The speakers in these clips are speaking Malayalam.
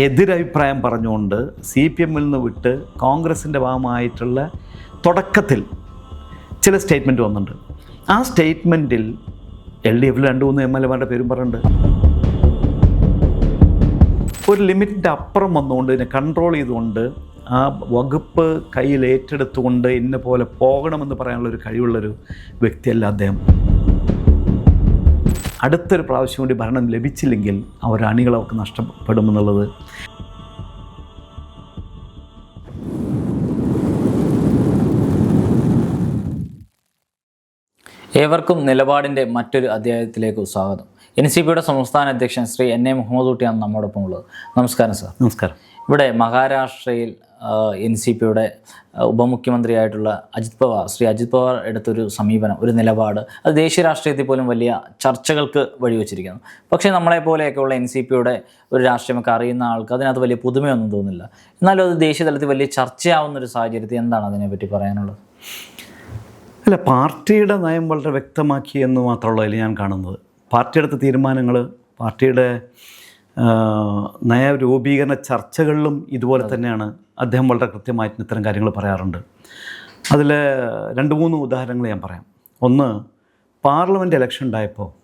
എതിരഭിപ്രായം പറഞ്ഞുകൊണ്ട് സി പി എമ്മിൽ നിന്ന് വിട്ട് കോൺഗ്രസിന്റെ ഭാഗമായിട്ടുള്ള തുടക്കത്തിൽ ചില സ്റ്റേറ്റ്മെന്റ് വന്നിട്ടുണ്ട്. ആ സ്റ്റേറ്റ്മെന്റിൽ എൽ ഡി എഫിൽ രണ്ട് മൂന്ന് എം എൽ എമാരുടെ പേരും പറഞ്ഞിട്ടുണ്ട്. ഒരു ലിമിറ്റിന്റെ അപ്പുറം വന്നുകൊണ്ട് ഇതിനെ കൺട്രോൾ ചെയ്തുകൊണ്ട് ആ വകുപ്പ് കയ്യിൽ ഏറ്റെടുത്തുകൊണ്ട് ഇന്ന പോലെ പോകണമെന്ന് പറയാനുള്ള ഒരു കഴിവുള്ളൊരു വ്യക്തിയല്ല അദ്ദേഹം. അടുത്തൊരു പ്രാവശ്യം കൂടി ഭരണം ലഭിച്ചില്ലെങ്കിൽ അവർ അണികൾ അവർക്ക് നഷ്ടപ്പെടുമെന്നുള്ളത്. ഏവർക്കും നിലപാടിന്റെ മറ്റൊരു അധ്യായത്തിലേക്ക് സ്വാഗതം. എൻ സി പിയുടെ സംസ്ഥാന അധ്യക്ഷൻ ശ്രീ എൻ എ മുഹമ്മദ് കുട്ടിയാണ് നമ്മോടൊപ്പം ഉള്ളത്. നമസ്കാരം സാർ. നമസ്കാരം. ഇവിടെ മഹാരാഷ്ട്രയിൽ എൻ സി പിയുടെ ഉപമുഖ്യമന്ത്രിയായിട്ടുള്ള അജിത് പവാർ ശ്രീ അജിത് പവാർ എടുത്തൊരു സമീപനം ഒരു നിലപാട് അത് ദേശീയ രാഷ്ട്രീയത്തിൽ പോലും വലിയ ചർച്ചകൾക്ക് വഴിവെച്ചിരിക്കുന്നു. പക്ഷേ നമ്മളെ പോലെയൊക്കെയുള്ള എൻ സി പിയുടെ ഒരു രാഷ്ട്രീയമൊക്കെ അറിയുന്ന ആൾക്ക് അതിനകത്ത് വലിയ പുതുമയൊന്നും തോന്നില്ല. എന്നാലും അത് ദേശീയ തലത്തിൽ വലിയ ചർച്ചയാവുന്ന ഒരു സാഹചര്യത്തിൽ എന്താണ് അതിനെപ്പറ്റി പറയാനുള്ളത്? അല്ല പാർട്ടിയുടെ നയം വളരെ വ്യക്തമാക്കി എന്ന് മാത്രമുള്ള അതിൽ ഞാൻ കാണുന്നത്. പാർട്ടിയെടുത്ത തീരുമാനങ്ങൾ പാർട്ടിയുടെ നയരൂപീകരണ ചർച്ചകളിലും ഇതുപോലെ തന്നെയാണ് അദ്ദേഹം വളരെ കൃത്യമായിട്ട് ഇത്തരം കാര്യങ്ങൾ പറയാറുണ്ട്. അതിൽ രണ്ട് മൂന്ന് ഉദാഹരണങ്ങൾ ഞാൻ പറയാം. ഒന്ന് പാർലമെന്റ് ഇലക്ഷൻ ഉണ്ടായപ്പോൾ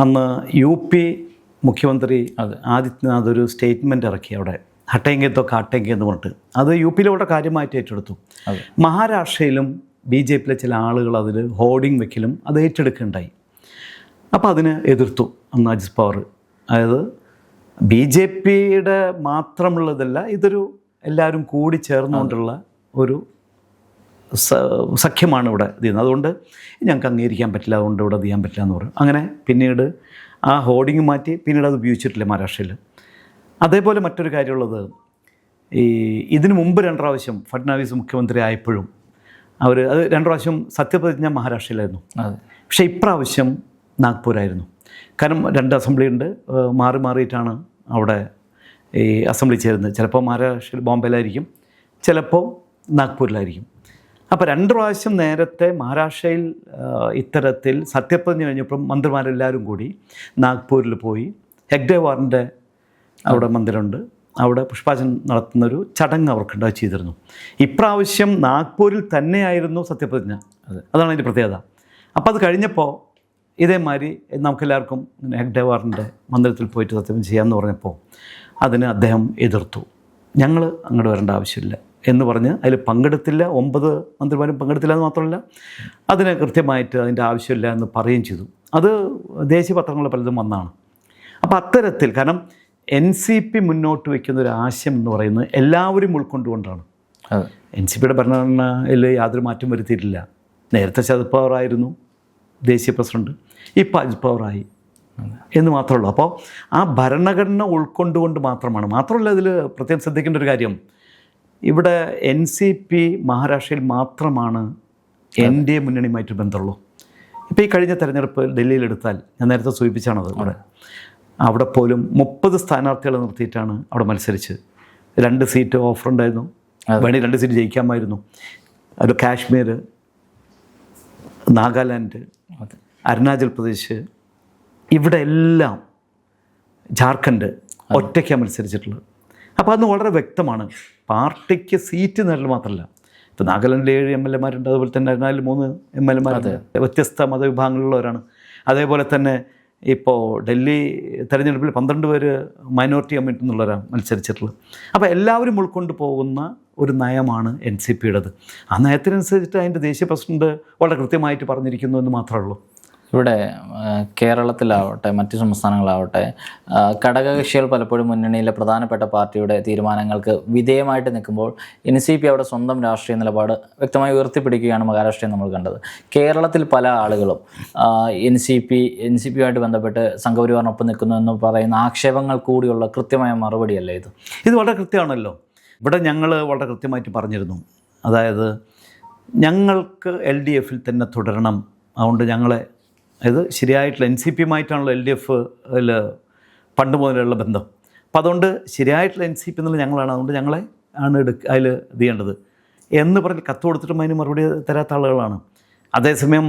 അന്ന് യു പി മുഖ്യമന്ത്രി ആദിത്യനാഥ് ഒരു സ്റ്റേറ്റ്മെന്റ് ഇറക്കി അവിടെ. ഹട്ടേങ്കെത്തോ കാട്ടേങ്കെ എന്ന് പറഞ്ഞിട്ട്. അത് യു പിയിലോടെ കാര്യമായിട്ട് ഏറ്റെടുത്തു. മഹാരാഷ്ട്രയിലും ബി ജെ പിയിലെ ചില ആളുകൾ അതിൽ ഹോർഡിംഗ് വെക്കലും അത് ഏറ്റെടുക്കുകയുണ്ടായി. അപ്പോൾ അതിന് എതിർത്തു അന്ന് അജിത് പവർ. അതായത് ബി ജെ പിയുടെ മാത്രമുള്ളതല്ല ഇതൊരു എല്ലാവരും കൂടി ചേർന്നുകൊണ്ടുള്ള ഒരു സഖ്യമാണ് ഇവിടെ ഇത് ചെയ്യുന്നത്. അതുകൊണ്ട് ഞങ്ങൾക്ക് അംഗീകരിക്കാൻ പറ്റില്ല അതുകൊണ്ട് ഇവിടെ ചെയ്യാൻ പറ്റില്ല എന്ന് പറയും. അങ്ങനെ പിന്നീട് ആ ഹോർഡിങ് മാറ്റി പിന്നീട് അത് ഉപയോഗിച്ചിട്ടില്ല മഹാരാഷ്ട്രയിൽ. അതേപോലെ മറ്റൊരു കാര്യമുള്ളത് ഈ ഇതിനു മുമ്പ് രണ്ട് പ്രാവശ്യം ഫഡ്നാവിസ് മുഖ്യമന്ത്രി ആയപ്പോഴും അവർ അത് രണ്ട് പ്രാവശ്യം സത്യപ്രതിജ്ഞ മഹാരാഷ്ട്രയിലായിരുന്നു. പക്ഷേ ഇപ്രാവശ്യം നാഗ്പൂരായിരുന്നു. കാരണം രണ്ട് അസംബ്ലി ഉണ്ട് മാറി മാറിയിട്ടാണ് അവിടെ ഈ അസംബ്ലി ചേരുന്നത്. ചിലപ്പോൾ മഹാരാഷ്ട്രയിൽ ബോംബെയിലായിരിക്കും ചിലപ്പോൾ നാഗ്പൂരിലായിരിക്കും. അപ്പോൾ രണ്ട് പ്രാവശ്യം നേരത്തെ മഹാരാഷ്ട്രയിൽ ഇത്തരത്തിൽ സത്യപ്രതിജ്ഞ കഴിഞ്ഞപ്പം മന്ത്രിമാരെല്ലാവരും കൂടി നാഗ്പൂരിൽ പോയി. ഹെഗ്ഡേ വാറിന്റെ അവിടെ മന്ദിരമുണ്ട്. അവിടെ പുഷ്പാചൻ നടത്തുന്നൊരു ചടങ്ങ് അവർക്കുണ്ടായി ചെയ്തിരുന്നു. ഇപ്രാവശ്യം നാഗ്പൂരിൽ തന്നെയായിരുന്നു സത്യപ്രതിജ്ഞ. അതാണ് അതിന്റെ പ്രത്യേകത. അപ്പോൾ അത് കഴിഞ്ഞപ്പോൾ ഇതേമാതിരി നമുക്കെല്ലാവർക്കും ഹെഗ്ഡേവാറിന്റെ ഹെഗ്ഡേ വാറിന്റെ മന്ദിരത്തിൽ പോയിട്ട് സത്യപ്രതിജ്ഞ ചെയ്യാമെന്ന് പറഞ്ഞപ്പോൾ അതിന് അദ്ദേഹം എതിർത്തു. ഞങ്ങൾ അങ്ങോട്ട് വരേണ്ട ആവശ്യമില്ല എന്ന് പറഞ്ഞ് അതിൽ പങ്കെടുത്തില്ല. ഒമ്പത് മന്ത്രിമാരും പങ്കെടുത്തില്ല എന്ന് മാത്രമല്ല അതിന് കൃത്യമായിട്ട് അതിന്റെ ആവശ്യമില്ല എന്ന് പറയുകയും ചെയ്തു. അത് ദേശീയ പത്രങ്ങൾ പലതും വന്നാണ്. അപ്പോൾ അത്തരത്തിൽ കാരണം എൻ സി പി മുന്നോട്ട് വയ്ക്കുന്ന ഒരു ആശയം എന്ന് പറയുന്നത് എല്ലാവരും ഉൾക്കൊണ്ടുകൊണ്ടാണ്. എൻ സി പിയുടെ ഭരണഘടനയിൽ യാതൊരു മാറ്റം വരുത്തിയിട്ടില്ല. നേരത്തെ ശരത് പവാറായിരുന്നു ദേശീയ പ്രസിഡന്റ് ഇപ്പോൾ അജിത് പവാറായി. എന്ന് മാത്രമേ ഉള്ളൂ അപ്പോൾ ആ ഭരണഘടന ഉൾക്കൊണ്ടുകൊണ്ട് മാത്രമാണ്. മാത്രമല്ല ഇതിൽ പ്രത്യേകം ശ്രദ്ധിക്കേണ്ട ഒരു കാര്യം. ഇവിടെ എൻ സി പി മഹാരാഷ്ട്രയിൽ മാത്രമാണ് എൻ ഡി എ മുന്നണിയുമായിട്ട് ബന്ധമുള്ളൂ. ഇപ്പോൾ ഈ കഴിഞ്ഞ തെരഞ്ഞെടുപ്പ് ഡൽഹിയിലെടുത്താൽ ഞാൻ നേരത്തെ സൂചിപ്പിച്ചാണത് ഇവിടെ. അവിടെ പോലും മുപ്പത് സ്ഥാനാർത്ഥികളെ നിർത്തിയിട്ടാണ് അവിടെ മത്സരിച്ച് രണ്ട് സീറ്റ് ഓഫർ ഉണ്ടായിരുന്നു. വേണി രണ്ട് സീറ്റ് ജയിക്കാമായിരുന്നു. അത് കാശ്മീർ നാഗാലാൻഡ് അരുണാചൽ പ്രദേശ് ഇവിടെ എല്ലാം ജാർഖണ്ഡ് ഒറ്റയ്ക്കാണ് മത്സരിച്ചിട്ടുള്ളത്. അപ്പോൾ അത് വളരെ വ്യക്തമാണ്. പാർട്ടിക്ക് സീറ്റ് നേടൽ മാത്രമല്ല ഇപ്പോൾ നാഗാലാൻഡിൽ ഏഴ് എം എൽ എമാരുണ്ട് അതുപോലെ തന്നെ അരുണാചലിൽ മൂന്ന് എം എൽ എമാരുണ്ട്. വ്യത്യസ്ത മതവിഭാഗങ്ങളിലുള്ളവരാണ്. അതേപോലെ തന്നെ ഇപ്പോൾ ഡൽഹി തെരഞ്ഞെടുപ്പിൽ പന്ത്രണ്ട് പേര് മൈനോറിറ്റി കമ്മിറ്റി എന്നുള്ളവരാണ് മത്സരിച്ചിട്ടുള്ളത്. അപ്പോൾ എല്ലാവരും ഉൾക്കൊണ്ട് പോകുന്ന ഒരു നയമാണ് എൻ സി പിയുടേത്. ആ നയത്തിനനുസരിച്ചിട്ട് അതിന്റെ ദേശീയ പ്രസിഡന്റ് വളരെ കൃത്യമായിട്ട് പറഞ്ഞിരിക്കുന്നു എന്ന് മാത്രമേ ഉള്ളൂ. ഇവിടെ കേരളത്തിലാവട്ടെ മറ്റു സംസ്ഥാനങ്ങളാവട്ടെ ഘടകകക്ഷികൾ പലപ്പോഴും മുന്നണിയിലെ പ്രധാനപ്പെട്ട പാർട്ടിയുടെ തീരുമാനങ്ങൾക്ക് വിധേയമായിട്ട് നിൽക്കുമ്പോൾ എൻ സി പി അവിടെ സ്വന്തം രാഷ്ട്രീയ നിലപാട് വ്യക്തമായി ഉയർത്തിപ്പിടിക്കുകയാണ് മഹാരാഷ്ട്രയിൽ നമ്മൾ കണ്ടത്. കേരളത്തിൽ പല ആളുകളും N C P N C പിയുമായിട്ട് ബന്ധപ്പെട്ട് സംഘപരിവാറിനൊപ്പം നിൽക്കുന്നു എന്ന് പറയുന്ന ആക്ഷേപങ്ങൾ കൂടിയുള്ള കൃത്യമായ മറുപടിയല്ലേ ഇത്? ഇത് വളരെ കൃത്യമാണല്ലോ. ഇവിടെ ഞങ്ങൾ വളരെ കൃത്യമായിട്ട് പറഞ്ഞിരുന്നു. അതായത് ഞങ്ങൾക്ക് എൽ ഡി എഫിൽ തന്നെ തുടരണം. അതുകൊണ്ട് ഞങ്ങളെ അതായത് ശരിയായിട്ടുള്ള എൻ സി പിയുമായിട്ടാണല്ലോ എൽ ഡി എഫ് പണ്ട് മുതലുള്ള ബന്ധം. അപ്പം അതുകൊണ്ട് ശരിയായിട്ടുള്ള എൻ സി പി എന്നുള്ള ഞങ്ങളാണ്. അതുകൊണ്ട് ഞങ്ങളെ ആണ് എടുക്ക അതിൽ ഇത് ചെയ്യേണ്ടത്. എന്ന് പറഞ്ഞ് കത്ത് കൊടുത്തിട്ടും അതിന് മറുപടി തരാത്ത ആളുകളാണ്. അതേസമയം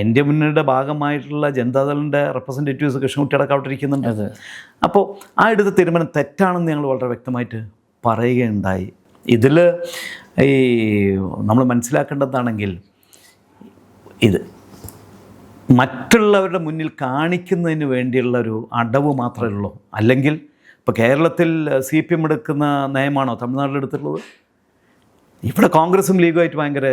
എൻ ഡി മുന്നണിയുടെ ഭാഗമായിട്ടുള്ള ജനതാദളിന്റെ റെപ്രസെന്റേറ്റീവ്സ് കൃഷ്ണകുട്ടിയടക്കം അവിടെ ഇരിക്കുന്നുണ്ട്. അതെ. അപ്പോൾ ആ എടുത്ത തീരുമാനം തെറ്റാണെന്ന് ഞങ്ങൾ വളരെ വ്യക്തമായിട്ട് പറയുകയുണ്ടായി. ഇതിൽ ഈ നമ്മൾ മനസ്സിലാക്കേണ്ടതാണെങ്കിൽ ഇത് മറ്റുള്ളവരുടെ മുന്നിൽ കാണിക്കുന്നതിന് വേണ്ടിയുള്ള ഒരു അടവ് മാത്രമേ ഉള്ളൂ. അല്ലെങ്കിൽ ഇപ്പോൾ കേരളത്തിൽ സി പി എം എടുക്കുന്ന നയമാണോ തമിഴ്നാട്ടിൽ എടുത്തിട്ടുള്ളത്? ഇവിടെ കോൺഗ്രസും ലീഗുമായിട്ട് ഭയങ്കര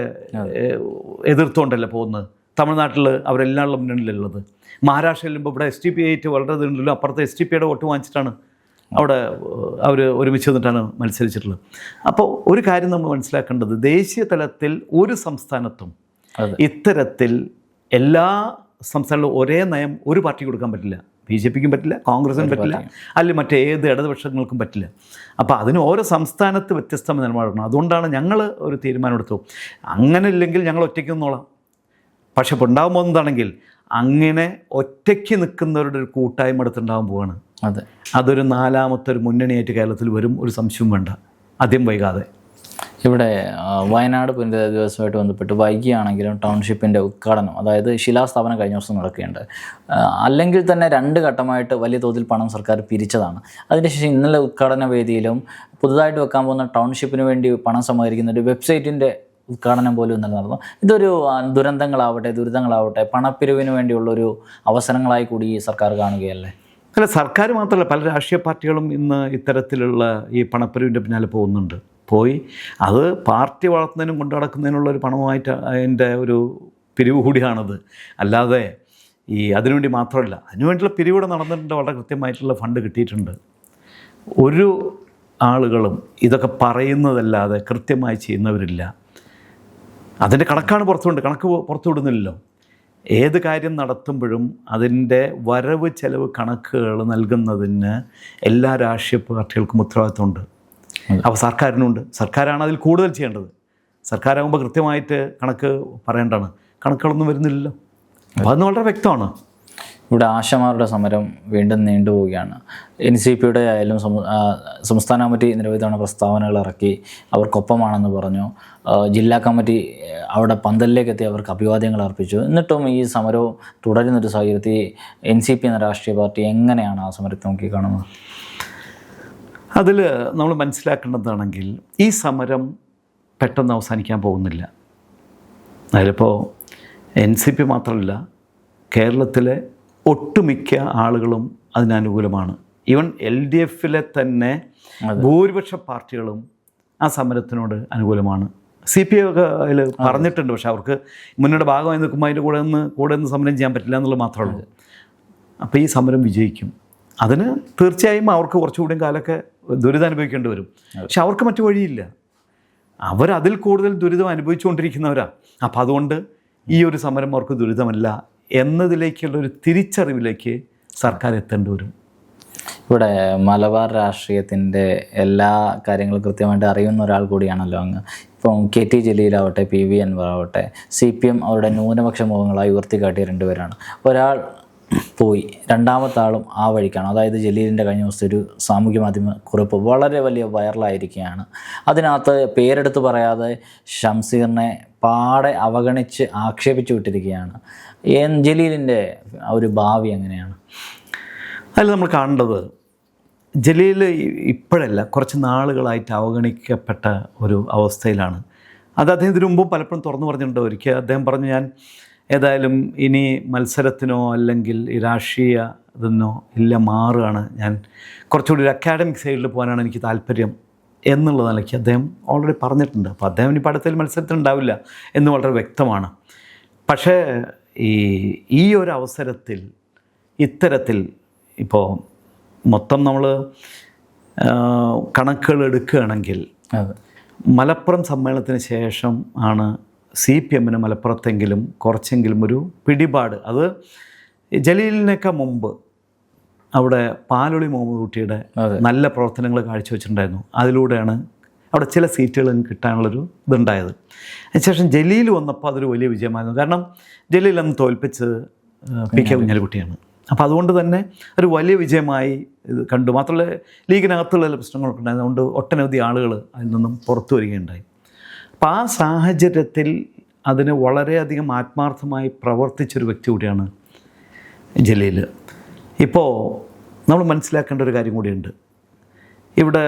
എതിർത്തുകൊണ്ടല്ലേ പോകുന്നത്? തമിഴ്നാട്ടിൽ അവരെല്ലാം മുന്നണിയിലുള്ളത് മഹാരാഷ്ട്രയിൽ ഇപ്പോൾ ഇവിടെ എസ് ടി പി ആയിട്ട് വളരെ ഇതുണ്ടല്ലോ. അപ്പുറത്തെ എസ് ടി പിയുടെ വോട്ട് വാങ്ങിച്ചിട്ടാണ് അവിടെ അവർ ഒരുമിച്ച് നിന്നിട്ടാണ് മത്സരിച്ചിട്ടുള്ളത്. അപ്പോൾ ഒരു കാര്യം നമ്മൾ മനസ്സിലാക്കേണ്ടത് ദേശീയ തലത്തിൽ ഒരു സംസ്ഥാനത്തും ഇത്തരത്തിൽ എല്ലാ സംസ്ഥാനങ്ങളും ഒരേ നയം ഒരു പാർട്ടി കൊടുക്കാൻ പറ്റില്ല. ബി ജെ പിക്കും പറ്റില്ല കോൺഗ്രസിനും പറ്റില്ല അല്ലെങ്കിൽ മറ്റേത് ഇടതുപക്ഷങ്ങൾക്കും പറ്റില്ല. അപ്പോൾ അതിന് ഓരോ സംസ്ഥാനത്ത് വ്യത്യസ്തമായ നിലപാടാണ് അതുകൊണ്ടാണ് ഞങ്ങൾ ഒരു തീരുമാനം തീരുമാനമെടുത്തു അങ്ങനെ ഇല്ലെങ്കിൽ ഞങ്ങൾ ഒറ്റയ്ക്ക് നിന്നോളാം. പക്ഷെ ഇപ്പോൾ ഉണ്ടാകുമ്പോൾ എന്താണെങ്കിൽ അങ്ങനെ ഒറ്റയ്ക്ക് നിൽക്കുന്നവരുടെ ഒരു കൂട്ടായ്മ എടുത്തുണ്ടാകാൻ പോവാണ്. അതെ. അതൊരു നാലാമത്തെ ഒരു മുന്നണിയായിട്ട് കേരളത്തിൽ വരും ഒരു സംശയവും വേണ്ട. ആദ്യം വൈകാതെ. ഇവിടെ വയനാട് പുനരധിവാസ ദിവസമായിട്ട് ബന്ധപ്പെട്ട് വൈകിയാണെങ്കിലും ടൗൺഷിപ്പിന്റെ ഉദ്ഘാടനം അതായത് ശിലാസ്ഥാപനം കഴിഞ്ഞ ദിവസം നടക്കുകയുണ്ട്. അല്ലെങ്കിൽ തന്നെ രണ്ട് ഘട്ടമായിട്ട് വലിയ തോതിൽ പണം സർക്കാർ പിരിച്ചതാണ്. അതിനുശേഷം ഇന്നലെ ഉദ്ഘാടന വേദിയിലും പുതുതായിട്ട് വെക്കാൻ പോകുന്ന ടൗൺഷിപ്പിന് വേണ്ടി പണം സമാഹരിക്കുന്ന ഒരു വെബ്സൈറ്റിന്റെ ഉദ്ഘാടനം പോലും ഇന്നലെ നടന്നു. ഇതൊരു ദുരന്തങ്ങളാവട്ടെ ദുരിതങ്ങളാവട്ടെ പണപ്പിരിവിന് വേണ്ടിയുള്ളൊരു അവസരങ്ങളായി കൂടി സർക്കാർ കാണുകയല്ലേ? അല്ല സർക്കാർ മാത്രമല്ല പല രാഷ്ട്രീയ പാർട്ടികളും ഇന്ന് ഇത്തരത്തിലുള്ള ഈ പണപ്പിരിവിന്റെ പിന്നാലെ പോകുന്നുണ്ട്. പോയി. അത് പാർട്ടി വളർത്തുന്നതിനും കൊണ്ടു നടക്കുന്നതിനുള്ള ഒരു പണമായിട്ട് അതിന്റെ ഒരു പിരിവ് കൂടിയാണത്. അല്ലാതെ ഈ അതിനുവേണ്ടി മാത്രമല്ല അതിനുവേണ്ടിയുള്ള പിരിവിടെ നടന്നിട്ടുണ്ട്. വളരെ കൃത്യമായിട്ടുള്ള ഫണ്ട് കിട്ടിയിട്ടുണ്ട്. ഒരു ആളുകളും ഇതൊക്കെ പറയുന്നതല്ലാതെ കൃത്യമായി ചെയ്യുന്നവരില്ല. അതിന്റെ കണക്കാണ് പുറത്തുവിടുന്നത് കണക്ക് പുറത്തു വിടുന്നില്ലല്ലോ ഏത് കാര്യം നടത്തുമ്പോഴും അതിന്റെ വരവ് ചെലവ് കണക്കുകൾ നൽകുന്നതിന് എല്ലാ രാഷ്ട്രീയ പാർട്ടികൾക്കും ഉത്തരവാദിത്വമുണ്ട് അപ്പോൾ സർക്കാരിനുണ്ട്. സർക്കാരാണ് അതിൽ കൂടുതൽ ചെയ്യേണ്ടത്. സർക്കാരാകുമ്പോൾ കൃത്യമായിട്ട് കണക്ക് പറയേണ്ടതാണ്. കണക്കുകളൊന്നും വരുന്നില്ലല്ലോ. അപ്പോൾ അത് വളരെ വ്യക്തമാണ്. ഇവിടെ ആശമാരുടെ സമരം വീണ്ടും നീണ്ടുപോവുകയാണ് എൻ സി പിയുടെ ആയാലും സംസ്ഥാന കമ്മിറ്റി നിരവധി തവണ പ്രസ്താവനകൾ ഇറക്കി അവർക്കൊപ്പമാണെന്ന് പറഞ്ഞു. ജില്ലാ കമ്മിറ്റി അവിടെ പന്തലിലേക്ക് എത്തി അവർക്ക് അഭിവാദ്യങ്ങൾ അർപ്പിച്ചു. എന്നിട്ടും ഈ സമരവും തുടരുന്നൊരു സാഹചര്യത്തിൽ എൻ സി പി എന്ന രാഷ്ട്രീയ പാർട്ടി എങ്ങനെയാണ് ആ സമരത്തെ നോക്കി കാണുന്നത് അതിൽ നമ്മൾ മനസ്സിലാക്കേണ്ടതാണെങ്കിൽ ഈ സമരം പെട്ടെന്ന് അവസാനിക്കാൻ പോകുന്നില്ല. അതിലിപ്പോൾ എൻ സി പി മാത്രമല്ല കേരളത്തിലെ ഒട്ടുമിക്ക ആളുകളും അതിനനുകൂലമാണ് ഈവൻ എൽ ഡി എഫിലെ തന്നെ ഭൂരിപക്ഷ പാർട്ടികളും ആ സമരത്തിനോട് അനുകൂലമാണ്. സി പി ഐ ഒക്കെ അതിൽ പറഞ്ഞിട്ടുണ്ട് പക്ഷെ അവർക്ക് മുന്നോട്ട് ഭാഗമായി നിൽക്കുമ്പോൾ അതിന്റെ കൂടെ നിന്ന് കൂടെ നിന്ന് സമരം ചെയ്യാൻ പറ്റില്ല എന്നുള്ളത് മാത്രമേ ഉള്ളൂ. അപ്പോൾ ഈ സമരം വിജയിക്കും. അതിന് തീർച്ചയായും അവർക്ക് കുറച്ചുകൂടി കാലമൊക്കെ ദുരിതം അനുഭവിക്കേണ്ടി വരും. പക്ഷെ അവർക്ക് മറ്റു വഴിയില്ല. അവരതിൽ കൂടുതൽ ദുരിതം അനുഭവിച്ചുകൊണ്ടിരിക്കുന്നവരാണ് അപ്പം അതുകൊണ്ട് ഈ ഒരു സമരം അവർക്ക് ദുരിതമല്ല എന്നതിലേക്കുള്ള ഒരു തിരിച്ചറിവിലേക്ക് സർക്കാർ എത്തേണ്ടി വരും. ഇവിടെ മലബാർ രാഷ്ട്രീയത്തിന്റെ എല്ലാ കാര്യങ്ങളും കൃത്യമായിട്ട് അറിയുന്ന ഒരാൾ കൂടിയാണല്ലോ അങ്ങ്. ഇപ്പം കെ ടി ജലീലാവട്ടെ പി വി അൻവർ ആവട്ടെ സി പി എം അവരുടെ ന്യൂനപക്ഷ മുഖങ്ങളായി ഉയർത്തിക്കാട്ടിയ രണ്ടുപേരാണ്. ഒരാൾ പോയി. രണ്ടാമത്തെ ആളും ആ വഴിക്കാണ്. അതായത് ജലീലിന്റെ കഴിഞ്ഞ ദിവസത്തെ ഒരു സാമൂഹ്യ മാധ്യമ കുറിപ്പ് വളരെ വലിയ വൈറലായിരിക്കുകയാണ്. അതിനകത്ത് പേരെടുത്ത് പറയാതെ ഷംസീറിനെ പാടെ അവഗണിച്ച് ആക്ഷേപിച്ചു വിട്ടിരിക്കുകയാണ്. ജലീലിന്റെ ഒരു ഭാവി എങ്ങനെയാണ്? അതിൽ നമ്മൾ കാണേണ്ടത് ജലീൽ ഇപ്പോഴല്ല കുറച്ച് നാളുകളായിട്ട് അവഗണിക്കപ്പെട്ട ഒരു അവസ്ഥയിലാണ്. അത് അദ്ദേഹത്തിന് മുമ്പും പലപ്പോഴും തുറന്നു പറഞ്ഞിട്ടുണ്ട്. ഒരിക്കൽ അദ്ദേഹം പറഞ്ഞു ഞാൻ ഏതായാലും ഇനി മത്സരത്തിനോ അല്ലെങ്കിൽ ഈ രാഷ്ട്രീയ ഇതെന്നോ ഇല്ല മാറുകയാണ് ഞാൻ. കുറച്ചുകൂടി ഒരു അക്കാഡമിക് സൈഡിൽ പോകാനാണ് എനിക്ക് താല്പര്യം എന്നുള്ള നിലയ്ക്ക് അദ്ദേഹം ഓൾറെഡി പറഞ്ഞിട്ടുണ്ട്. അപ്പോൾ അദ്ദേഹം ഇനി പഠിത്തത്തിൽ മത്സരത്തിൽ ഉണ്ടാവില്ല എന്ന് വളരെ വ്യക്തമാണ്. പക്ഷേ ഈ ഈ ഒരു അവസരത്തിൽ ഇത്തരത്തിൽ ഇപ്പോൾ മൊത്തം നമ്മൾ കണക്കുകൾ എടുക്കുകയാണെങ്കിൽ മലപ്പുറം സമ്മേളനത്തിന് ശേഷം ആണ് സി പി എമ്മിന് മലപ്പുറത്തെങ്കിലും കുറച്ചെങ്കിലും ഒരു പിടിപാട്. അത് ജലീലിനൊക്കെ മുമ്പ് അവിടെ പാലൊളി മുഹമ്മദ് കുട്ടിയുടെ നല്ല പ്രവർത്തനങ്ങൾ കാഴ്ചവെച്ചിട്ടുണ്ടായിരുന്നു. അതിലൂടെയാണ് അവിടെ ചില സീറ്റുകൾ കിട്ടാനുള്ളൊരു ഇതുണ്ടായത്. അതിനുശേഷം ജലീൽ വന്നപ്പോൾ അതൊരു വലിയ വിജയമായിരുന്നു. കാരണം ജലീൽ അന്ന് തോൽപ്പിച്ചത് പി കെ കുഞ്ഞാലിക്കുട്ടിയാണ്. അപ്പോൾ അതുകൊണ്ട് തന്നെ ഒരു വലിയ വിജയമായി ഇത് കണ്ടു. മാത്രമല്ല ലീഗിനകത്തുള്ള ചില പ്രശ്നങ്ങളൊക്കെ ഉണ്ടായിരുന്നു. അതുകൊണ്ട് ഒട്ടനവധി ആളുകൾ അതിൽ നിന്നും പുറത്തു വരികയുണ്ടായി. അപ്പോൾ ആ സാഹചര്യത്തിൽ അതിന് വളരെയധികം ആത്മാർത്ഥമായി പ്രവർത്തിച്ചൊരു വ്യക്തി കൂടിയാണ് ജലീൽ ഇപ്പോൾ നമ്മൾ മനസ്സിലാക്കേണ്ട ഒരു കാര്യം കൂടിയുണ്ട്. ഇവിടെ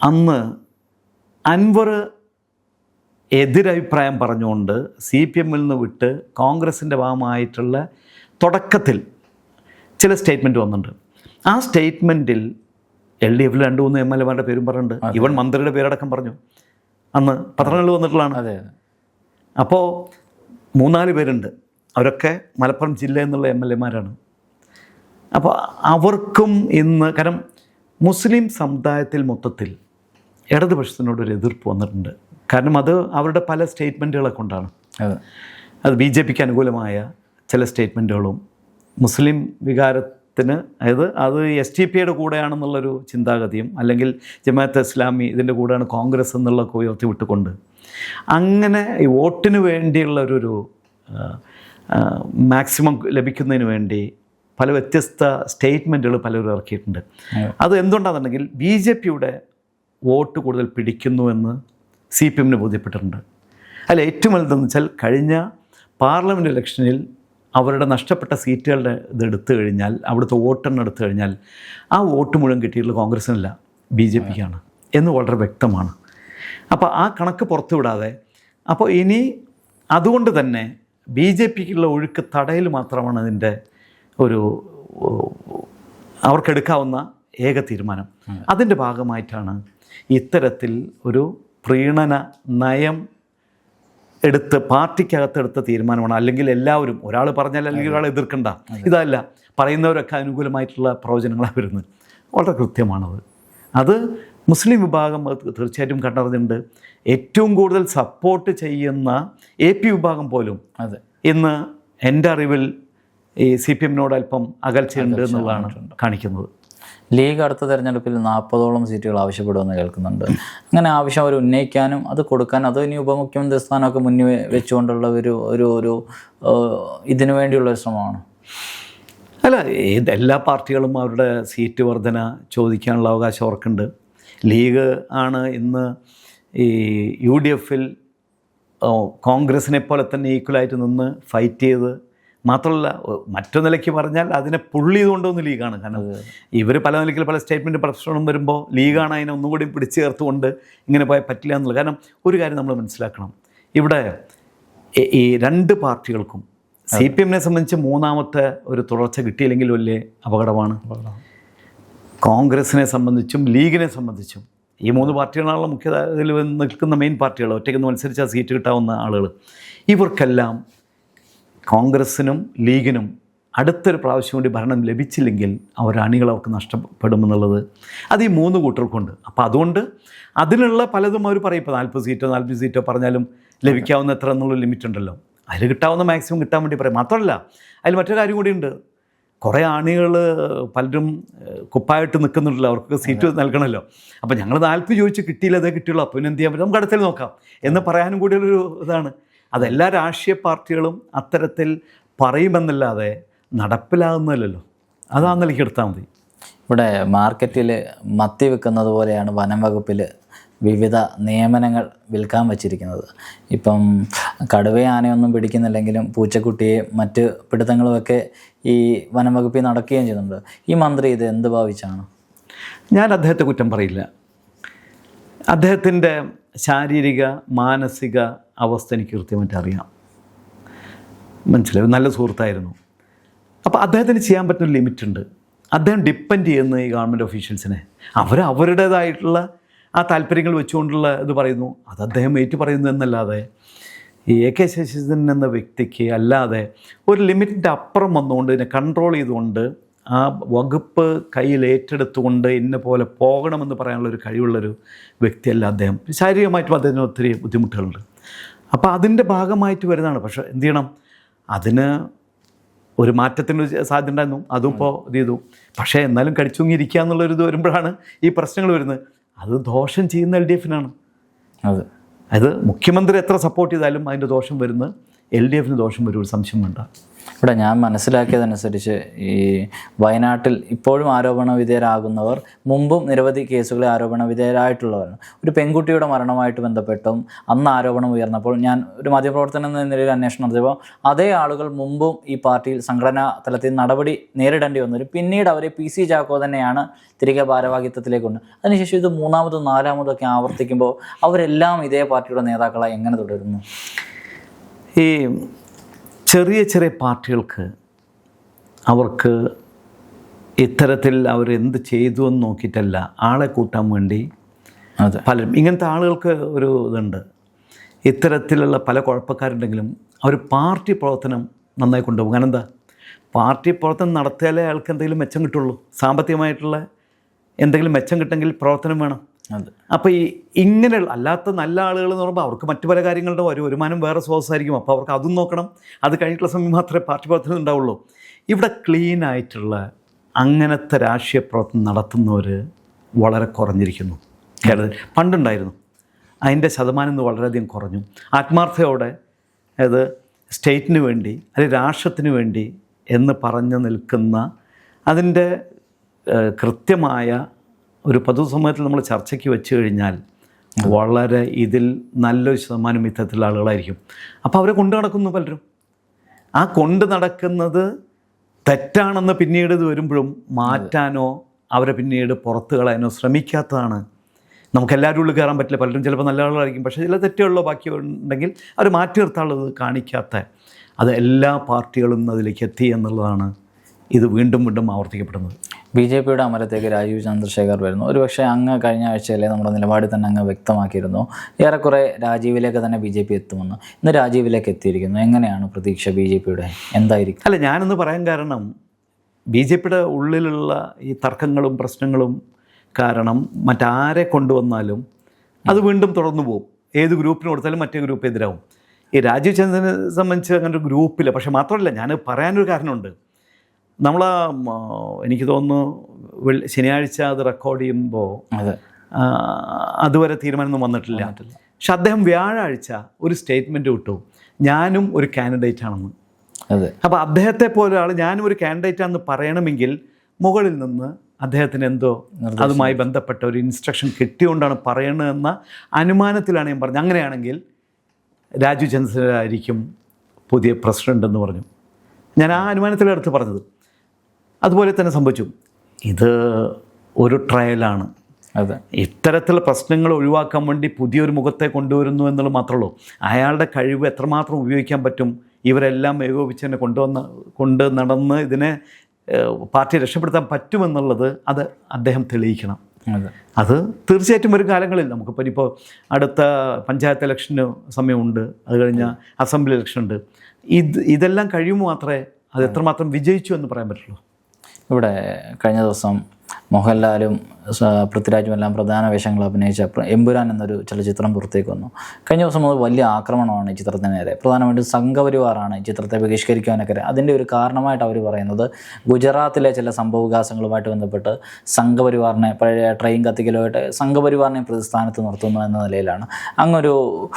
അന്ന് അൻവർ എതിരഭിപ്രായം പറഞ്ഞുകൊണ്ട് സി പി എമ്മിൽ നിന്ന് വിട്ട് കോൺഗ്രസിന്റെ ഭാഗമായിട്ടുള്ള തുടക്കത്തിൽ ചില സ്റ്റേറ്റ്മെന്റ് വന്നിട്ടുണ്ട്. ആ സ്റ്റേറ്റ്മെന്റിൽ എൽ ഡി എഫിൽ രണ്ട് മൂന്ന് എം എൽ എമാരുടെ പേരും പറഞ്ഞിട്ടുണ്ട്. ഇവൻ മന്ത്രിയുടെ പേരടക്കം പറഞ്ഞു. അന്ന് പത്രങ്ങളിൽ വന്നിട്ടുള്ളതാണ്. അതെ അപ്പോൾ മൂന്നാൽ പേരുണ്ട്. അവരൊക്കെ മലപ്പുറം ജില്ല എന്നുള്ള എം എൽ എമാരാണ്. അപ്പോൾ അവർക്കും ഇന്ന് കാരണം മുസ്ലിം സമുദായത്തിൽ മൊത്തത്തിൽ ഇടതുപക്ഷത്തിനോടൊരു എതിർപ്പ് വന്നിട്ടുണ്ട്. കാരണം അത് അവരുടെ പല സ്റ്റേറ്റ്മെന്റുകളെ കൊണ്ടാണ്. അതെ. ബി ജെ പിക്ക് അനുകൂലമായ ചില സ്റ്റേറ്റ്മെന്റുകളും മുസ്ലിം വികാരത്തിന് അതായത് അത് എസ് ടി പിയുടെ കൂടെയാണെന്നുള്ളൊരു ചിന്താഗതിയും അല്ലെങ്കിൽ ജമാഅത്ത് ഇസ്ലാമി ഇതിന്റെ കൂടെയാണ് കോൺഗ്രസ് എന്നുള്ള ഉയർത്തി വിട്ടുകൊണ്ട് അങ്ങനെ ഈ വോട്ടിന് വേണ്ടിയുള്ള ഒരു മാക്സിമം ലഭിക്കുന്നതിന് വേണ്ടി പല വ്യത്യസ്ത സ്റ്റേറ്റ്മെന്റുകൾ പലരും ഇറക്കിയിട്ടുണ്ട്. അത് എന്തുകൊണ്ടാണെന്നുണ്ടെങ്കിൽ ബി ജെ പിയുടെ വോട്ട് കൂടുതൽ പിടിക്കുന്നുവെന്ന് സി പി എമ്മിന് ബോധ്യപ്പെട്ടിട്ടുണ്ട്. അല്ല ഏറ്റവും വലുതെന്ന് വെച്ചാൽ കഴിഞ്ഞ പാർലമെന്റ് ഇലക്ഷനിൽ അവരുടെ നഷ്ടപ്പെട്ട സീറ്റുകളുടെ ഇത് എടുത്തു കഴിഞ്ഞാൽ അവിടുത്തെ വോട്ടെണ്ണം എടുത്തു കഴിഞ്ഞാൽ ആ വോട്ട് മുഴുവൻ കിട്ടിയിട്ടുള്ള കോൺഗ്രസ്സിനല്ല ബി ജെ പിക്കാണ് എന്ന് വളരെ വ്യക്തമാണ്. അപ്പോൾ ആ കണക്ക് പുറത്തുവിടാതെ അപ്പോൾ ഇനി അതുകൊണ്ട് തന്നെ ബി ജെ പിക്കുള്ള ഒഴുക്ക് തടയൽ മാത്രമാണ് അതിന്റെ ഒരു അവർക്കെടുക്കാവുന്ന ഏക തീരുമാനം. അതിന്റെ ഭാഗമായിട്ടാണ് ഇത്തരത്തിൽ ഒരു പ്രീണന നയം എടുത്ത് പാർട്ടിക്കകത്ത് എടുത്ത തീരുമാനമാണ്. അല്ലെങ്കിൽ എല്ലാവരും ഒരാൾ പറഞ്ഞാൽ അല്ലെങ്കിൽ ഒരാൾ എതിർക്കണ്ട. ഇതല്ല. പറയുന്നവരൊക്കെ അനുകൂലമായിട്ടുള്ള പ്രവചനങ്ങളാണ് വരുന്നത്. വളരെ കൃത്യമാണത്. അത് മുസ്ലിം വിഭാഗം തീർച്ചയായിട്ടും കണ്ടറിഞ്ഞിട്ടുണ്ട്. ഏറ്റവും കൂടുതൽ സപ്പോർട്ട് ചെയ്യുന്ന എ പി വിഭാഗം പോലും അതെ. ഇന്ന് എന്റെ അറിവിൽ ഈ സി പി എമ്മിനോട് അല്പം അകൽച്ചയുണ്ട് എന്നുള്ളതാണ് കാണിക്കുന്നത്. ലീഗ് അടുത്ത തെരഞ്ഞെടുപ്പിൽ നാൽപ്പതോളം സീറ്റുകൾ ആവശ്യപ്പെടുമെന്ന് കേൾക്കുന്നുണ്ട്. അങ്ങനെ ആവശ്യം അവർ ഉന്നയിക്കാനും അത് കൊടുക്കാനും അത് ഇനി ഉപമുഖ്യമന്ത്രി സ്ഥാനമൊക്കെ മുന്നിൽ വെച്ചുകൊണ്ടുള്ള ഒരു ഒരു ഒരു ഇതിനു വേണ്ടിയുള്ള ഒരു ശ്രമമാണ്? അല്ല എല്ലാ പാർട്ടികളും അവരുടെ സീറ്റ് വർധന ചോദിക്കാനുള്ള അവകാശം അവർക്കുണ്ട്. ലീഗ് ആണ് ഇന്ന് ഈ യു ഡി എഫിൽ കോൺഗ്രസിനെ പോലെ തന്നെ ഈക്വലായിട്ട് നിന്ന് ഫൈറ്റ് ചെയ്ത് മാത്രമല്ല മറ്റു നിലയ്ക്ക് പറഞ്ഞാൽ അതിനെ പുള്ളി ചെയ്തുകൊണ്ടൊന്ന് ലീഗാണ് കാരണം ഇവർ പല നിലയ്ക്ക് പല സ്റ്റേറ്റ്മെന്റ് പ്രശ്നം വരുമ്പോൾ ലീഗാണ് അതിനെ ഒന്നും കൂടി പിടിച്ചു ചേർത്തുകൊണ്ട് ഇങ്ങനെ പോയാൽ പറ്റില്ല എന്നുള്ളത്. കാരണം ഒരു കാര്യം നമ്മൾ മനസ്സിലാക്കണം. ഇവിടെ ഈ- രണ്ട് പാർട്ടികൾക്കും സി പി എമ്മിനെ സംബന്ധിച്ച് മൂന്നാമത്തെ ഒരു തുടർച്ച കിട്ടിയില്ലെങ്കിൽ വലിയ അപകടമാണ്. കോൺഗ്രസിനെ സംബന്ധിച്ചും ലീഗിനെ സംബന്ധിച്ചും ഈ മൂന്ന് പാർട്ടികളാണല്ലോ മുഖ്യ നിൽക്കുന്ന മെയിൻ പാർട്ടികൾ. ഒറ്റയ്ക്കൊന്ന് മത്സരിച്ചാൽ സീറ്റ് കിട്ടാവുന്ന ആളുകൾ. ഇവർക്കെല്ലാം കോൺഗ്രസിനും ലീഗിനും അടുത്തൊരു പ്രാവശ്യം കൂടി ഭരണം ലഭിച്ചില്ലെങ്കിൽ അവർ അണികൾ അവർക്ക് നഷ്ടപ്പെടുമെന്നുള്ളത് അത് ഈ മൂന്ന് കൂട്ടർക്കുണ്ട്. അപ്പോൾ അതുകൊണ്ട് അതിനുള്ള പലതും അവർ പറയും. ഇപ്പോൾ നാൽപ്പത് സീറ്റോ നാൽപ്പത് സീറ്റോ പറഞ്ഞാലും ലഭിക്കാവുന്ന എത്ര എന്നുള്ള ലിമിറ്റ് ഉണ്ടല്ലോ. അതിൽ കിട്ടാവുന്ന മാക്സിമം കിട്ടാൻ വേണ്ടി പറയും. മാത്രമല്ല അതിൽ മറ്റൊരു കാര്യം കൂടിയുണ്ട് കുറേ ആണികൾ പലരും കുപ്പായിട്ട് നിൽക്കുന്നുണ്ടല്ലോ. അവർക്ക് സീറ്റ് നൽകണമല്ലോ അപ്പോൾ ഞങ്ങൾ നാൽപ്പത് ചോദിച്ച് കിട്ടിയില്ല അതേ കിട്ടിയുള്ളൂ. അപ്പോൾ പിന്നെ എന്ത് ചെയ്യാൻ പറ്റും? നമുക്ക് അടുത്തിൽ നോക്കാം. എന്ന് പറയാനും കൂടിയുള്ളൊരു ഇതാണ്. അതെല്ലാ രാഷ്ട്രീയ പാർട്ടികളും അത്തരത്തിൽ പറയുമെന്നല്ലാതെ നടപ്പിലാകുന്നില്ലല്ലോ. അതാ നിലയ്ക്ക് എടുത്താൽ മതി. ഇവിടെ മാർക്കറ്റിൽ മത്തി വിൽക്കുന്നത് പോലെയാണ് വനം വകുപ്പിൽ വിവിധ നിയമനങ്ങൾ വിൽക്കാൻ വച്ചിരിക്കുന്നത്. ഇപ്പം കടുവ ആനയൊന്നും പിടിക്കുന്നില്ലെങ്കിലും പൂച്ചക്കുട്ടിയെ മറ്റ് പിടുത്തങ്ങളുമൊക്കെ ഈ വനം വകുപ്പിൽ നടക്കുകയും ചെയ്യുന്നുണ്ട്. ഈ മന്ത്രി ഇത് എന്ത് ഭാവിച്ചാണ്? ഞാൻ അദ്ദേഹത്തെ കുറ്റം പറയില്ല. അദ്ദേഹത്തിന്റെ ശാരീരിക മാനസിക അവസ്ഥ എനിക്ക് കൃത്യമായിട്ട് അറിയാം. മനസ്സിലായി? നല്ല സുഹൃത്തായിരുന്നു. അപ്പോൾ അദ്ദേഹത്തിന് ചെയ്യാൻ പറ്റുന്ന ലിമിറ്റ് ഉണ്ട് അദ്ദേഹം ഡിപ്പെൻഡ് ചെയ്യുന്ന ഈ ഗവൺമെന്റ് ഒഫീഷ്യൽസിനെ അവർ അവരുടേതായിട്ടുള്ള ആ താല്പര്യങ്ങൾ വെച്ചുകൊണ്ടുള്ള ഇത് പറയുന്നു. അത് അദ്ദേഹം ഏറ്റു പറയുന്നു എന്നല്ലാതെ ഈ എ കെ ശശീന്ദ്രൻ എന്ന വ്യക്തിക്ക് അല്ലാതെ ഒരു ലിമിറ്റിന്റെ അപ്പുറം വന്നുകൊണ്ട് ഇതിനെ കൺട്രോൾ ചെയ്തുകൊണ്ട് ആ വകുപ്പ് കയ്യിൽ ഏറ്റെടുത്തുകൊണ്ട് എന്നെ പോലെ പോകണമെന്ന് പറയാനുള്ളൊരു കഴിവുള്ളൊരു വ്യക്തിയല്ല അദ്ദേഹം. ശാരീരികമായിട്ടും അദ്ദേഹത്തിന് ഒത്തിരി ബുദ്ധിമുട്ടുകളുണ്ട്. അപ്പോൾ അതിന്റെ ഭാഗമായിട്ട് വരുന്നതാണ്. പക്ഷേ എന്ത് ചെയ്യണം? അതിന് ഒരു മാറ്റത്തിന് സാധ്യത ഉണ്ടായിരുന്നു. അതും ഇപ്പോൾ ഇത് ചെയ്തു. പക്ഷേ എന്നാലും കടിച്ചുങ്ങിയിരിക്കുക എന്നുള്ളൊരു ഇത് വരുമ്പോഴാണ് ഈ പ്രശ്നങ്ങൾ വരുന്നത്. അത് ദോഷം ചെയ്യുന്ന എൽ ഡി എഫിനാണ്. അത്. അതായത് മുഖ്യമന്ത്രി എത്ര സപ്പോർട്ട് ചെയ്താലും അതിന്റെ ദോഷം വരുന്നത് എൽ ഡി എഫിന് ദോഷം വരും ഒരു സംശയം വേണ്ട ഇവിടെ ഞാൻ മനസ്സിലാക്കിയതനുസരിച്ച് ഈ വയനാട്ടിൽ ഇപ്പോഴും ആരോപണ വിധേയരാകുന്നവർ മുമ്പും നിരവധി കേസുകളിൽ ആരോപണ വിധേയരായിട്ടുള്ളവരാണ് ഒരു പെൺകുട്ടിയുടെ മരണമായിട്ട് ബന്ധപ്പെട്ടും അന്ന് ആരോപണം ഉയർന്നപ്പോൾ ഞാൻ ഒരു മാധ്യമപ്രവർത്തനം എന്ന നിലയിൽ അന്വേഷണം നടത്തിയപ്പോൾ അതേ ആളുകൾ മുമ്പും ഈ പാർട്ടിയിൽ സംഘടനാ തലത്തിൽ നടപടി നേരിടേണ്ടി വന്നവരും പിന്നീട് അവരെ പി സി ചാക്കോ തന്നെയാണ് തിരികെ ഭാരവാഹിത്വത്തിലേക്ക് കൊണ്ട് അതിനുശേഷം ഇത് മൂന്നാമതും നാലാമതും ഒക്കെ ആവർത്തിക്കുമ്പോൾ അവരെല്ലാം ഇതേ പാർട്ടിയുടെ നേതാക്കളായി എങ്ങനെ തുടരുന്നു? ഈ ചെറിയ ചെറിയ പാർട്ടികൾക്ക് അവർക്ക് ഇത്തരത്തിൽ അവരെന്ത് ചെയ്തു എന്ന് നോക്കിയിട്ടല്ല ആളെ കൂട്ടാൻ വേണ്ടി അതെ. പലരും ഇങ്ങനത്തെ ആളുകൾക്ക് ഒരു ഇതുണ്ട്. ഇത്തരത്തിലുള്ള പല കുഴപ്പക്കാരുണ്ടെങ്കിലും അവർ പാർട്ടി പ്രവർത്തനം നന്നായി കൊണ്ടുപോകും. കാരണം എന്താ? പാർട്ടി പ്രവർത്തനം നടത്തിയാലേ അയാൾക്ക് എന്തെങ്കിലും മെച്ചം കിട്ടുള്ളൂ. സാമ്പത്തികമായിട്ടുള്ള എന്തെങ്കിലും മെച്ചം കിട്ടെങ്കിൽ പ്രവർത്തനം വേണം. അപ്പോൾ ഈ ഇങ്ങനെയുള്ള അല്ലാത്ത നല്ല ആളുകൾ എന്ന് പറയുമ്പോൾ അവർക്ക് മറ്റു പല കാര്യങ്ങളുടെ ഒരു വരുമാനം വേറെ സോഴ്സ് ആയിരിക്കും അപ്പോൾ അവർക്ക് അതും നോക്കണം. അത് കഴിഞ്ഞിട്ടുള്ള സമയം മാത്രമേ പാർട്ടി പ്രവർത്തനം ഉണ്ടാവുള്ളൂ. ഇവിടെ ക്ലീൻ ആയിട്ടുള്ള അങ്ങനത്തെ രാഷ്ട്രീയ പ്രവർത്തനം നടത്തുന്നവർ വളരെ കുറഞ്ഞിരിക്കുന്നു. കേരളത്തിൽ പണ്ടുണ്ടായിരുന്നു. അതിന്റെ ശതമാനം ഇന്ന് വളരെയധികം കുറഞ്ഞു. ആത്മാർത്ഥയോടെ അത് സ്റ്റേറ്റിന് വേണ്ടി അല്ലെങ്കിൽ രാഷ്ട്രത്തിന് വേണ്ടി എന്ന് പറഞ്ഞു നിൽക്കുന്ന അതിന്റെ കൃത്യമായ ഒരു പൊതുസമൂഹത്തിൽ നമ്മൾ ചർച്ചയ്ക്ക് വെച്ച് കഴിഞ്ഞാൽ വളരെ ഇതിൽ നല്ലൊരു ശതമാനം ഇത്തരത്തിലുള്ള ആളുകളായിരിക്കും. അപ്പോൾ അവരെ കൊണ്ടു നടക്കുന്നു പലരും. ആ കൊണ്ട് നടക്കുന്നത് തെറ്റാണെന്ന് പിന്നീട് ഇത് വരുമ്പോഴും മാറ്റാനോ അവരെ പിന്നീട് പുറത്ത് കളയാനോ ശ്രമിക്കാത്തതാണ്. നമുക്ക് എല്ലാവരും ഉള്ളിൽ കയറാൻ പറ്റില്ല. പലരും ചിലപ്പോൾ നല്ല ആളുകളായിരിക്കും. പക്ഷേ ചില തെറ്റുകളിലോ ബാക്കി ഉണ്ടെങ്കിൽ അവർ മാറ്റി നിർത്താനുള്ളത് കാണിക്കാത്ത അത് എല്ലാ പാർട്ടികളും അതിലേക്ക് എത്തി എന്നുള്ളതാണ് ഇത് വീണ്ടും വീണ്ടും ആവർത്തിക്കപ്പെടുന്നത്. ബി ജെ പിയുടെ അമരത്തേക്ക് രാജീവ് ചന്ദ്രശേഖർ വരുന്നു. ഒരുപക്ഷെ അങ്ങ് കഴിഞ്ഞ ആഴ്ചയിലെ നമ്മുടെ നിലപാടിൽ തന്നെ അങ്ങ് വ്യക്തമാക്കിയിരുന്നു. ഏറെക്കുറെ രാജീവിലേക്ക് തന്നെ ബി ജെ പി എത്തുമെന്ന്. ഇന്ന് രാജീവിലേക്ക് എത്തിയിരിക്കുന്നു. എങ്ങനെയാണ് പ്രതീക്ഷ ബി ജെ പിയുടെ? എന്തായിരിക്കും? അല്ല ഞാനൊന്ന് പറയാൻ കാരണം ബി ജെ പിയുടെ ഉള്ളിലുള്ള ഈ തർക്കങ്ങളും പ്രശ്നങ്ങളും കാരണം മറ്റാരെ കൊണ്ടുവന്നാലും അത് വീണ്ടും തുടർന്നു പോകും. ഏത് ഗ്രൂപ്പിന് കൊടുത്താലും മറ്റേ ഗ്രൂപ്പ് എതിരാവും. ഈ രാജീവ് ചന്ദ്രനെ സംബന്ധിച്ച് അങ്ങനെ ഒരു ഗ്രൂപ്പില്ല. പക്ഷെ മാത്രമല്ല ഞാൻ പറയാനൊരു കാരണമുണ്ട്. നമ്മൾ എനിക്ക് തോന്നുന്നു ശനിയാഴ്ച അത് റെക്കോർഡ് ചെയ്യുമ്പോൾ അതുവരെ തീരുമാനമൊന്നും വന്നിട്ടില്ല. പക്ഷെ അദ്ദേഹം വ്യാഴാഴ്ച ഒരു സ്റ്റേറ്റ്മെന്റ് വിട്ടു ഞാനും ഒരു കാൻഡിഡേറ്റ് ആണെന്ന്. അതെ. അപ്പോൾ അദ്ദേഹത്തെ പോലെ ഞാനും ഒരു കാൻഡിഡേറ്റ് ആണെന്ന് പറയണമെങ്കിൽ മുകളിൽ നിന്ന് അദ്ദേഹത്തിന് എന്തോ അതുമായി ബന്ധപ്പെട്ട ഒരു ഇൻസ്ട്രക്ഷൻ കിട്ടിയോണ്ടാണ് പറയണതെന്ന അനുമാനത്തിലാണ് ഞാൻ പറഞ്ഞത്. അങ്ങനെയാണെങ്കിൽ രാജു ചന്ദ്രനായിരിക്കും പുതിയ പ്രസിഡന്റ് എന്ന് പറഞ്ഞു. ഞാൻ ആ അനുമാനത്തിലെടുത്ത് പറഞ്ഞത്. അതുപോലെ തന്നെ സംഭവിച്ചു. ഇത് ഒരു ട്രയലാണ്. അതെ. ഇത്തരത്തിലുള്ള പ്രശ്നങ്ങൾ ഒഴിവാക്കാൻ വേണ്ടി പുതിയൊരു മുഖത്തെ കൊണ്ടുവരുന്നു എന്നുള്ളത് മാത്രമേ ഉള്ളൂ. അയാളുടെ കഴിവ് എത്രമാത്രം ഉപയോഗിക്കാൻ പറ്റും ഇവരെല്ലാം ഏകോപിച്ച് തന്നെ കൊണ്ടുവന്ന് കൊണ്ട് നടന്ന് ഇതിനെ പാർട്ടി രക്ഷപ്പെടുത്താൻ പറ്റുമെന്നുള്ളത് അത് അദ്ദേഹം തെളിയിക്കണം. അതെ. അത് തീർച്ചയായിട്ടും ഒരു കാലങ്ങളിൽ നമുക്കിപ്പോൾ ഇപ്പോൾ അടുത്ത പഞ്ചായത്ത് ഇലക്ഷന് സമയമുണ്ട്. അത് കഴിഞ്ഞ അസംബ്ലി ഇലക്ഷൻ ഉണ്ട് ഇത് ഇതെല്ലാം കഴിയുമ്പോൾ മാത്രമേ അത്. എത്രമാത്രം വിജയിച്ചു എന്ന് പറയാൻ പറ്റുള്ളൂ. ഇവിടെ കഴിഞ്ഞ ദിവസം മോഹൻലാലും സ- പൃഥ്വിരാജും എല്ലാം പ്രധാന വേഷങ്ങൾ അഭിനയിച്ച പ്ര- എമ്പുരാൻ എന്നൊരു ചലച്ചിത്രം പുറത്തേക്ക് വന്നു. കഴിഞ്ഞ ദിവസം മുതൽ വലിയ ആക്രമണമാണ് ഈ ചിത്രത്തിന് നേരെ. പ്രധാനമായിട്ടും സംഘപരിവാറാണ് ഈ ചിത്രത്തെ ബഹിഷ്കരിക്കാനൊക്കെ അതിന്റെ ഒരു കാരണമായിട്ട് അവർ പറയുന്നത് ഗുജറാത്തിലെ ചില സംഭവവികാസങ്ങളുമായിട്ട് ബന്ധപ്പെട്ട് സംഘപരിവാറിനെ പഴയ ട്രെയിൻ കത്തിക്കലുമായിട്ട് സംഘപരിവാറിനെ പ്രതിസ്ഥാനത്ത് നിർത്തുന്നു എന്ന നിലയിലാണ്. അങ്ങൊരു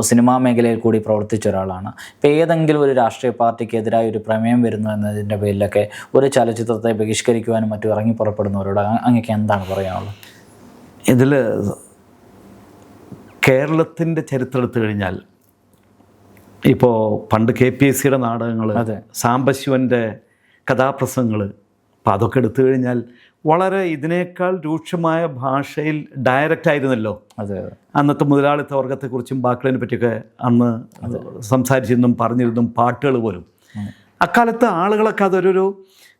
സിനിമാ മേഖലയിൽ കൂടി പ്രവർത്തിച്ച ഒരാളാണ്. ഇപ്പോൾ ഏതെങ്കിലും ഒരു രാഷ്ട്രീയ പാർട്ടിക്കെതിരായ ഒരു പ്രമേയം വരുന്നു എന്നതിന്റെ പേരിലൊക്കെ ഒരു ചലച്ചിത്രത്തെ ബഹിഷ്കരിക്കുവാനും മറ്റും ഇറങ്ങി പുറപ്പെടുന്നവരോട് അങ്ങക്ക് എന്താണ് പറയാനുള്ളത്? ഇതിൽ കേരളത്തിന്റെ ചരിത്രം എടുത്തു കഴിഞ്ഞാൽ ഇപ്പോൾ പണ്ട് കെ പി എസ് സിയുടെ നാടകങ്ങൾ അതെ. സാംബശിവന്റെ കഥാപ്രസംഗങ്ങൾ അപ്പോൾ അതൊക്കെ എടുത്തു കഴിഞ്ഞാൽ വളരെ ഇതിനേക്കാൾ രൂക്ഷമായ ഭാഷയിൽ ഡയറക്റ്റ് ആയിരുന്നല്ലോ. അതെ അതെ. അന്നത്തെ മുതലാളിത്ത വർഗത്തെക്കുറിച്ചും ബാക്കിളതിനെ പറ്റിയൊക്കെ അന്ന് സംസാരിച്ചിരുന്നും പറഞ്ഞിരുന്നും പാട്ടുകൾ പോലും. അക്കാലത്ത് ആളുകളൊക്കെ അതൊരു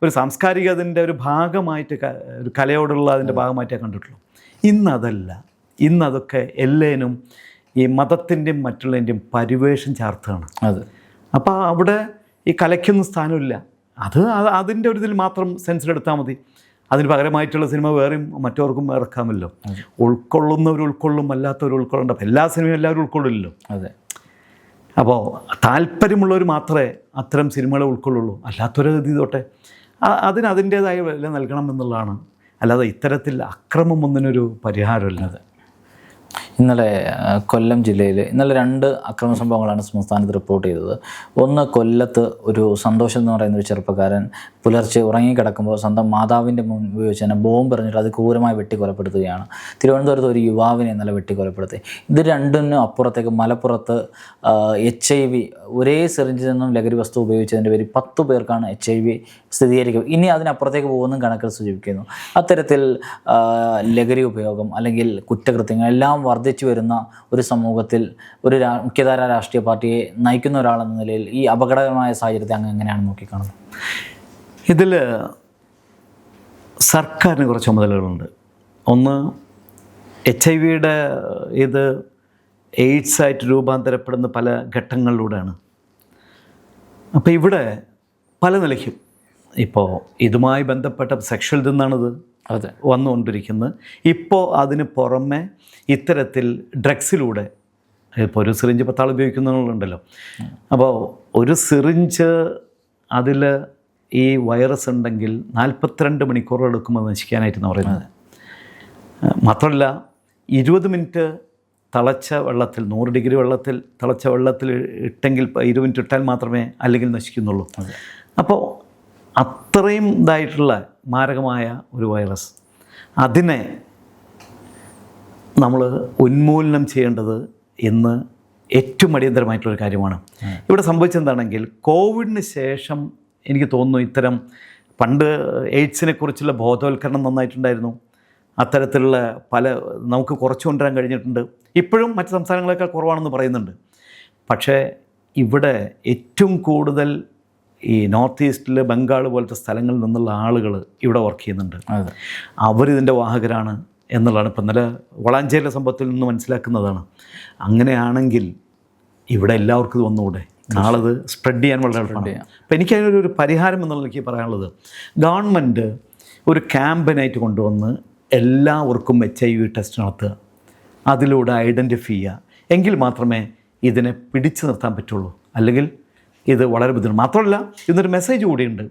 ഒരു സാംസ്കാരിക അതിന്റെ ഒരു ഭാഗമായിട്ട് ഒരു കലയോടുള്ള അതിന്റെ ഭാഗമായിട്ടേ കണ്ടിട്ടുള്ളൂ. ഇന്നതല്ല. ഇന്നതൊക്കെ എല്ലേനും ഈ മതത്തിന്റെയും മറ്റുള്ളതിന്റെയും പരിവേഷം ചേർത്താണ് അത്. അപ്പോൾ അവിടെ ഈ കലയ്ക്കൊന്നും സ്ഥാനമില്ല. അത് അത് അതിന്റെ ഒരു ഇതിൽ മാത്രം സെൻസിലെടുത്താൽ മതി. അതിന് പകരമായിട്ടുള്ള സിനിമ വേറെയും മറ്റവർക്കും ഇറക്കാമല്ലോ. ഉൾക്കൊള്ളുന്നവർ ഉൾക്കൊള്ളും അല്ലാത്തവർ ഉൾക്കൊള്ളണ്ട. അപ്പോൾ എല്ലാ സിനിമയും എല്ലാവരും ഉൾക്കൊള്ളില്ലല്ലോ. അതെ. അപ്പോൾ താല്പര്യമുള്ളവർ മാത്രമേ അത്തരം സിനിമകളെ ഉൾക്കൊള്ളുള്ളൂ. അല്ലാത്തൊരു ഇത് തൊട്ടെ ആ- അതിന് അതിന്റേതായ വില നൽകണം എന്നുള്ളതാണ് അല്ലാതെ ഇത്തരത്തിൽ അക്രമം ഒന്നിനൊരു പരിഹാരമല്ല. അതെ ഇന്നലെ കൊല്ലം ജില്ലയിൽ ഇന്നലെ രണ്ട് അക്രമ സംഭവങ്ങളാണ് സംസ്ഥാനത്ത് റിപ്പോർട്ട് ചെയ്തത്. ഒന്ന് കൊല്ലത്ത് ഒരു സന്തോഷം എന്ന് പറയുന്ന ഒരു ചെറുപ്പക്കാരൻ പുലർച്ചെ ഉറങ്ങിക്കിടക്കുമ്പോൾ സ്വന്തം മാതാവിന്റെ മുൻ വെച്ച് തന്നെ ബോംബ് എറിഞ്ഞിട്ട് അത് ക്രൂരമായി വെട്ടിക്കൊലപ്പെടുത്തുകയാണ്. തിരുവനന്തപുരത്ത് ഒരു യുവാവിനെ ഇന്നലെ വെട്ടിക്കൊലപ്പെടുത്തി. ഇത് രണ്ടിനും അപ്പുറത്തേക്ക് മലപ്പുറത്ത് എച്ച് ഐ വി ഒരേ സിറിഞ്ചിൽ നിന്നും ലഹരി വസ്തു ഉപയോഗിച്ചതിന്റെ പേരിൽ പത്ത് പേർക്കാണ് എച്ച് ഐ വി സ്ഥിരീകരിക്കുക. ഇനി അതിനപ്പുറത്തേക്ക് പോകുന്ന കണക്കിൽ സൂചിപ്പിക്കുന്നു. അത്തരത്തിൽ ലഹരി ഉപയോഗം അല്ലെങ്കിൽ കുറ്റകൃത്യങ്ങൾ എല്ലാം വർദ്ധിച്ചു വരുന്ന ഒരു സമൂഹത്തിൽ ഒരു മുഖ്യധാര രാഷ്ട്രീയ പാർട്ടിയെ നയിക്കുന്ന ഒരാളെന്ന നിലയിൽ ഈ അപകടകരമായ സാഹചര്യത്തെ അങ്ങ് എങ്ങനെയാണ് നോക്കിക്കാണുന്നത്? ഇതിൽ സർക്കാരിന് കുറച്ച് ചുമതലകളുണ്ട്. ഒന്ന് എച്ച് ഐ വിയുടെ ഇത് എയ്ഡ്സ് ആയിട്ട് രൂപാന്തരപ്പെടുന്ന പല ഘട്ടങ്ങളിലൂടെയാണ്. അപ്പോൾ ഇവിടെ പല നിലയ്ക്കും ഇപ്പോൾ ഇതുമായി ബന്ധപ്പെട്ട സെക്ഷൽ നിന്നാണിത് അതെ. വന്നുകൊണ്ടിരിക്കുന്നത് ഇപ്പോൾ അതിന് പുറമെ ഇത്തരത്തിൽ ഡ്രഗ്സിലൂടെ ഇപ്പോൾ ഒരു സിറിഞ്ച് പത്താൾ ഉപയോഗിക്കുന്നുണ്ടല്ലോ അപ്പോൾ ഒരു സിറിഞ്ച് അതിൽ ഈ വൈറസ് ഉണ്ടെങ്കിൽ നാൽപ്പത്തിരണ്ട് മണിക്കൂർ എടുക്കുമ്പോൾ എന്ന് പറയുന്നത്. മാത്രമല്ല ഇരുപത് മിനിറ്റ് തിളച്ച വെള്ളത്തിൽ നൂറ് ഡിഗ്രി വെള്ളത്തിൽ തിളച്ച വെള്ളത്തിൽ ഇട്ടെങ്കിൽ ഇരുപത് മിനിറ്റ് ഇട്ടാൽ മാത്രമേ അല്ലെങ്കിൽ നശിക്കുന്നുള്ളൂ. അപ്പോൾ അത്രയും ഇതായിട്ടുള്ള മാരകമായ ഒരു വൈറസ് അതിനെ നമ്മൾ ഉന്മൂലനം ചെയ്യേണ്ടത് എന്ന് ഏറ്റവും അടിയന്തരമായിട്ടുള്ളൊരു കാര്യമാണ്. ഇവിടെ സംഭവിച്ചെന്താണെങ്കിൽ കോവിഡിന് ശേഷം എനിക്ക് തോന്നുന്നു ഇത്തരം പണ്ട് എയ്ഡ്സിനെ കുറിച്ചുള്ള ബോധവൽക്കരണം നന്നായിട്ടുണ്ടായിരുന്നു. അത്തരത്തിലുള്ള പല നമുക്ക് കുറച്ച് കൊണ്ടുവരാൻ കഴിഞ്ഞിട്ടുണ്ട്. ഇപ്പോഴും മറ്റ് സംസ്ഥാനങ്ങളെക്കാൾ കുറവാണെന്ന് പറയുന്നുണ്ട്. പക്ഷേ ഇവിടെ ഏറ്റവും കൂടുതൽ ഈ നോർത്ത് ഈസ്റ്റിൽ ബംഗാൾ പോലത്തെ സ്ഥലങ്ങളിൽ നിന്നുള്ള ആളുകൾ ഇവിടെ വർക്ക് ചെയ്യുന്നുണ്ട്. അവരിതിന്റെ വാഹകരാണ് എന്നുള്ളതാണ്. ഇപ്പം ഇന്നലെ വളാഞ്ചേരിലെ സംഭവത്തിൽ നിന്ന് മനസ്സിലാക്കുന്നതാണ്. അങ്ങനെയാണെങ്കിൽ ഇവിടെ എല്ലാവർക്കും ഇത് വന്നുകൂടെ? നാളത് സ്പ്രെഡ് ചെയ്യാൻ വളരെ എളുപ്പമാണ്. അപ്പം എനിക്കതിനൊരു ഒരു പരിഹാരം എന്നുള്ള എനിക്ക് പറയാനുള്ളത് ഗവൺമെന്റ് ഒരു ക്യാമ്പയിനായിട്ട് കൊണ്ടുവന്ന് എല്ലാവർക്കും എച്ച് ഐ വി ടെസ്റ്റ് നടത്തുക അതിലൂടെ ഐഡന്റിഫൈ ചെയ്യുക. എങ്കിൽ മാത്രമേ ഇതിനെ പിടിച്ചു നിർത്താൻ പറ്റുള്ളൂ. അല്ലെങ്കിൽ ഇത് വളരെ ബുദ്ധിമുട്ട്. മാത്രമല്ല ഇന്നൊരു മെസ്സേജ് കൂടിയുണ്ട്.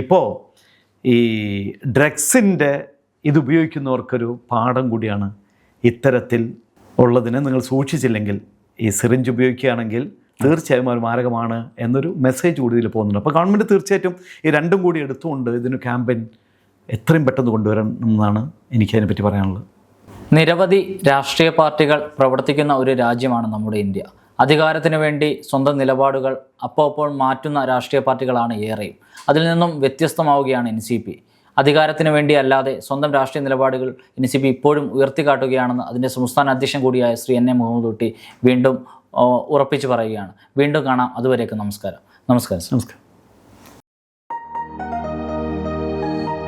ഇപ്പോൾ ഈ ഡ്രഗ്സിന്റെ ഇത് ഉപയോഗിക്കുന്നവർക്കൊരു പാഠം കൂടിയാണ് ഇത്തരത്തിൽ ഉള്ളതിനെ നിങ്ങൾ സൂക്ഷിച്ചില്ലെങ്കിൽ ഈ സിറിഞ്ച് ഉപയോഗിക്കുകയാണെങ്കിൽ തീർച്ചയായും ഒരു മാരകമാണ് എന്നൊരു മെസ്സേജ് കൂടി ഇതിൽ പോകുന്നുണ്ട്. അപ്പോൾ ഗവൺമെന്റ് തീർച്ചയായിട്ടും ഈ രണ്ടും കൂടി എടുത്തുകൊണ്ട് ഇതിന് ക്യാമ്പയിൻ എത്രയും പെട്ടെന്ന് കൊണ്ടുവരണം എന്നാണ് എനിക്ക് അതിനെപ്പറ്റി പറയാനുള്ളത്. നിരവധി രാഷ്ട്രീയ പാർട്ടികൾ പ്രവർത്തിക്കുന്ന ഒരു രാജ്യമാണ് നമ്മുടെ ഇന്ത്യ. അധികാരത്തിന് വേണ്ടി സ്വന്തം നിലപാടുകൾ അപ്പോൾ മാറ്റുന്ന രാഷ്ട്രീയ പാർട്ടികളാണ് ഏറെയും. അതിൽ നിന്നും വ്യത്യസ്തമാവുകയാണ് എൻ സി പി അധികാരത്തിന് വേണ്ടി അല്ലാതെ സ്വന്തം രാഷ്ട്രീയ നിലപാടുകൾ എൻ സി പി ഇപ്പോഴും ഉയർത്തിക്കാട്ടുകയാണെന്ന് അതിന്റെ സംസ്ഥാന അധ്യക്ഷൻ കൂടിയായ ശ്രീ എൻ എ മുഹമ്മദ് വീണ്ടും ഉറപ്പിച്ചു പറയുകയാണ്. വീണ്ടും കാണാം. അതുവരെയൊക്കെ നമസ്കാരം. നമസ്കാരം നമസ്കാരം.